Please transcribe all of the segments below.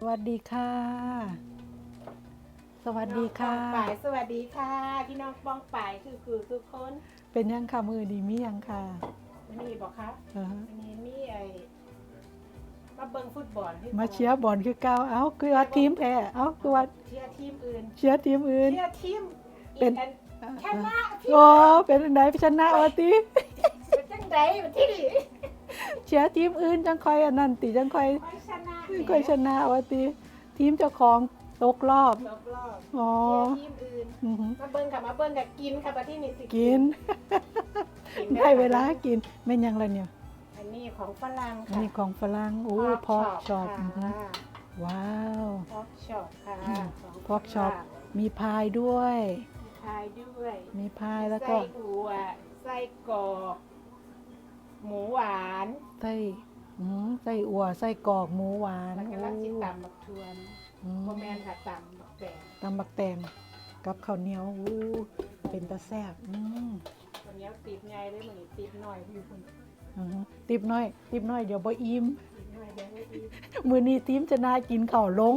สวัสดีค่ะ สวัสดีค่ะ น้องปองป่ายสวัสดีค่ะ พี่น้องปองป่ายคือคือทุกคนเป็นยังค่ะมือดีมียังค่ะมีบอกคะอ่าฮะวันนี้มีไอ้มาเบิ่งฟุตบอลให้มาเชียร์บอลคือเก้าเอ้าคือว่าทีมแพ้เอ้าคือว่าเชียร์ทีมอื่นเชียร์ทีมอื่น เชียร์ทีมเป็นอีกอัชนะพี่โอ้เป็นอันไหนชนะวะติเป็นจังไดเป็นที่ดีเชียร์ทีมอื่นจังค่อยอันนั้นติจังค่อย ค่อย ชนะค่อยชนะวะติทีมเจ้าของตกรอบ รอบรอบอ๋อ เชียร์ทีมอื่น อือหือมาเบิ่งค่ะมาเบิ่งกับกินค่ะประเทศนี้สิกินกินได้เวลากินแม่นยังละเนี่ย อันนี้ของฝรั่งอันค่ะนี้ของฝรั่งโอ้พอกชอบอือหือว้าว พอกช็อปค่ะอืมของพอกช็อปมีพายด้วย มีพายด้วยมีพายแล้วก็ไส้อั่วไส้กรอกหมูหวาน ไส้ อืมไส้อั่วไส้กรอกหมูหวานแล้วก็โอ้ลักสิตำบักทวนอืมโมแมนค่ะตำบักแตงตำบักแตงกับข้าวเหนียวอู้เป็นตะแซ่บอืมวันนี้ติดไงได้เหมือนติดหน่อยอยู่คนอือฮึติบน้อย ติบน้อยเดี๋ยวบ่อิ่มติดหน่อยเดี๋ยวไม่ดีมื้อนี้ทีมชนะกินข้าวลง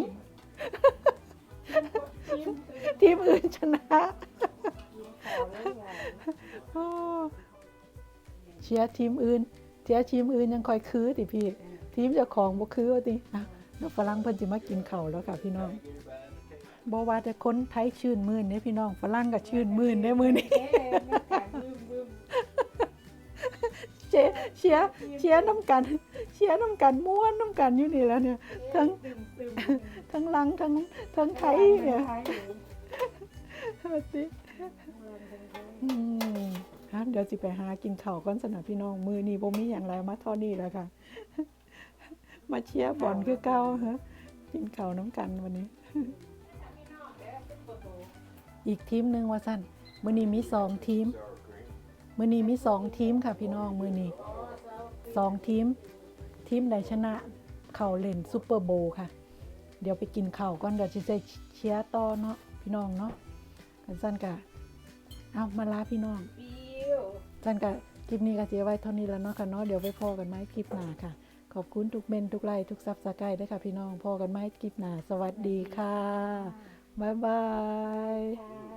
ทีมทีมอื่นชนะ กินข้าวแล้วไงโอ้เชียร์ทีมอื่น เชียร์ทีมอื่นยังคอยคือติพี่ ทีมเจ้าของบ่คือว่าติอะแล้วฝรั่งเพิ่นสิมากินข้าวแล้วค่ะพี่น้องบ่ว่าแต่คนไทยชื่นมื่นเด้พี่น้องฝรั่งก็ชื่นมื่นเด้มื้อนี้เอ๊ะไม่การลืมลืมเชียร์เชียร์เชียร์น้ำกันเชียร์น้ำกันม้วนน้ำกันอยู่นี่แหล้วเนี่ย ทั้งตึมตึมทั้งลังทั้งทั้งไทยเนี่ยไทยว่าสิอืม ฮะเดี๋ยวสิไปหากินข้าวก่อนสนะพี่น้อง มือนี้บ่มีอย่างไรมาท่านี้แล้วค่ะ มาเชียร์บอลคือเก่าฮะกินข้าวน้ำกันวันนี้ อีกทีมหนึ่งว่าสั้นมือนี้มีสองทีม มือนี้มีสองทีมค่ะพี่น้องมือนี้สองทีม ทีมใดชนะเข่าเล่นซูเปอร์โบว์ค่ะ เดี๋ยวไปกินข้าวก่อนเดี๋ยวจะเชียร์ต่อเนาะพี่น้องเนาะกันสั้นกะเอามาลาพี่น้อง จันกะคลิปนี้ก็เจียไว้เท่านี้แล้วเนาะค่ะเนาะเดี๋ยวไปพอกันไหมคลิปหน้าค่ะ ขอบคุณทุกเมนทุกไลค์ทุกซับสไครต์ด้วยค่ะพี่น้องพอกันไหมคลิปหน้าสวัสดีค่ะบ๊ายบาย